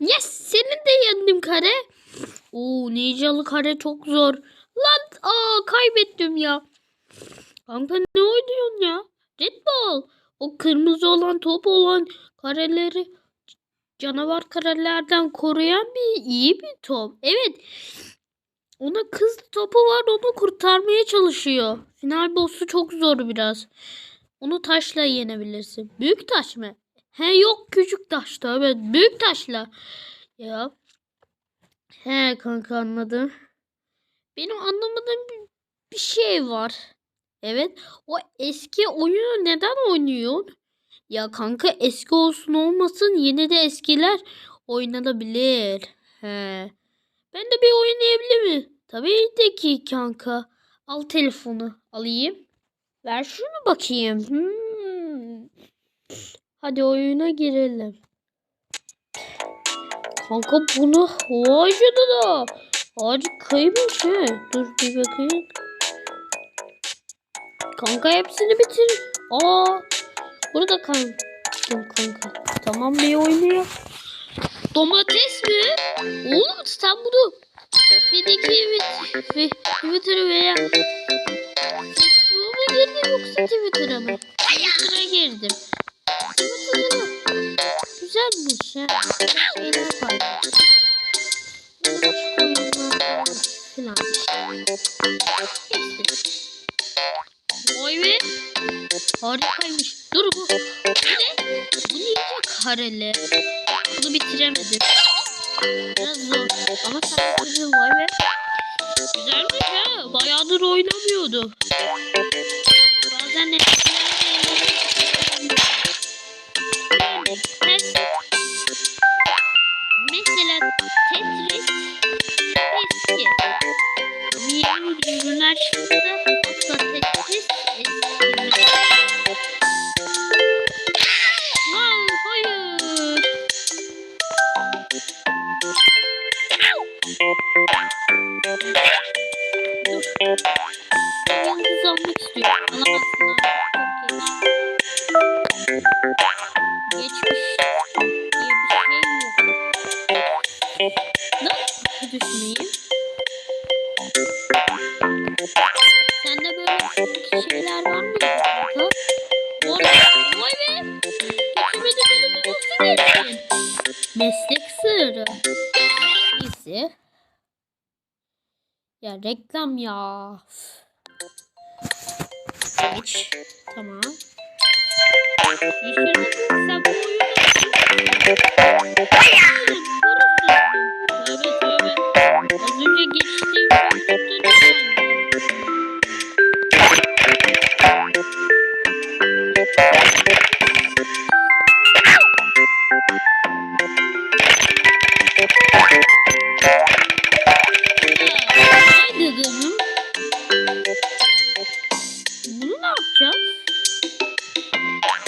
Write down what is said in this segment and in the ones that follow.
Yes senin de yendim kare. Oo ninjalı kare çok zor. Lan aa kaybettim ya. Kanka ne oynuyorsun ya? Red Bull. O kırmızı olan top olan kareleri canavar karelerden koruyan bir iyi bir top. Evet. Ona kız topu var onu kurtarmaya çalışıyor. Final boss'u çok zor biraz. Onu taşla yenebilirsin. Büyük taş mı? He yok küçük taşta evet büyük taşla. Ya. He kanka anladım. Benim anlamadığım bir, şey var. Evet o eski oyunu neden oynuyorsun? Ya kanka eski olsun olmasın yine de eskiler oynanabilir. He. Ben de bir oynayabilir miyim? Tabii de ki kanka. Al telefonu alayım. Ver şunu bakayım. Hmm. Hadi oyuna girelim. Kanka bunu vay canına. Harikaymış he. Dur bir bakayım. Kanka hepsini bitir. Aa, burada kan. Dur kanka. Tamam bir oynayalım. Domates mi? Oğlum sen bunu Fideki Twitter'ı veya Facebook'a mı girdin yoksa Twitter'a mı? Vay be. Harikaymış. Dur bu. Ne? Bu ninja kareli. Bunu bitiremedim. Biraz zor. Ama sen vay be. Güzelmiş ha. Bayağıdır oynamıyordu. Bazen Test. Yeni ürünler çıktı. Hayır. Yıldız almak istiyorum. Alamazsın. Geç. Geçmiş diye bir şey yok. Nasıl düşmeyeyim? Şeyler var mı? arada vay be. Geçmedi bölümü nasıl? Meslek sırrı. Neyse. Ya reklam ya. Geç. Tamam. Yeşil sen bu oyunu...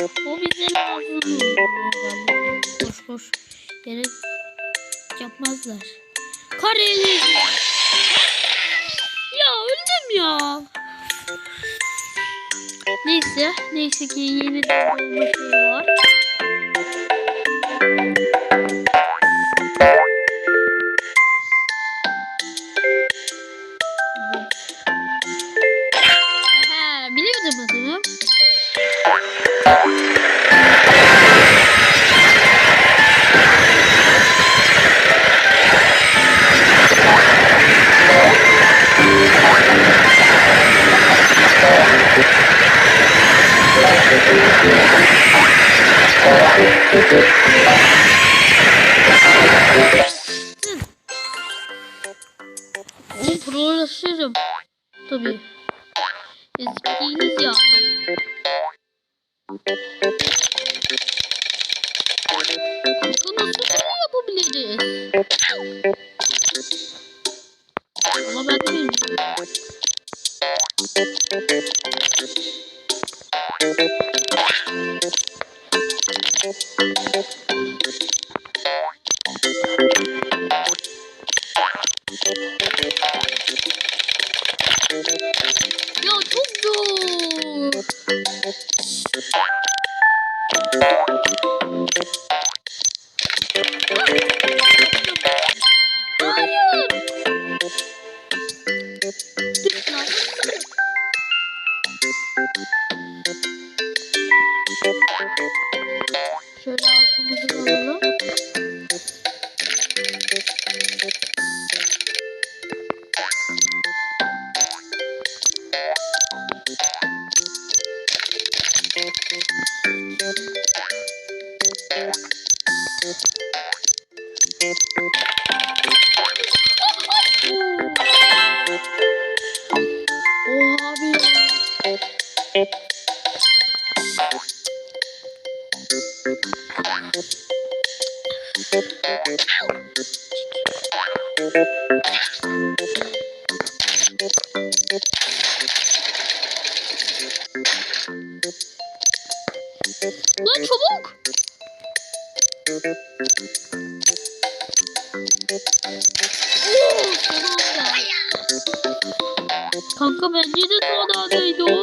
O bize lazım. Koş koş. Yere yapmazlar. Kareli. Ya öldüm ya. Neyse. Neyse ki yeni doğma şey var. Oğlum prolaşırım. Tabii. Ezik değiliz yani. Kanka nasıl bunu yapabiliriz? Ama ben de bilmiyorum. Ya çok zor. Oha. Lan çabuk. Kanka bence de son andaydı o.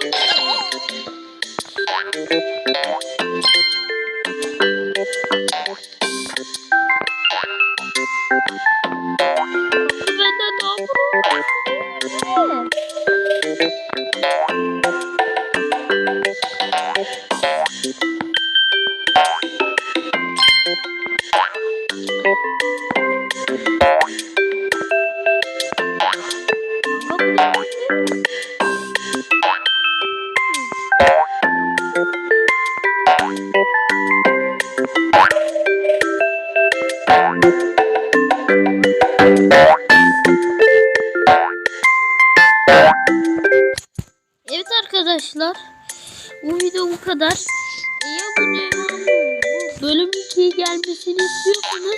Evet arkadaşlar. Bu video bu kadar. Devamı bu bölüm 2'ye gelmesini istiyorsanız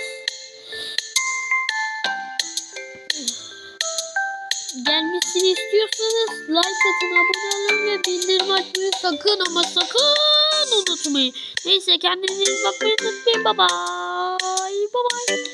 gelmesini istiyorsanız like atın, abone olun ve bildirim açmayı sakın ama sakın unutmayın. Neyse kendinize iyi bakmayı unutmayın. Bye bye. Bye bye.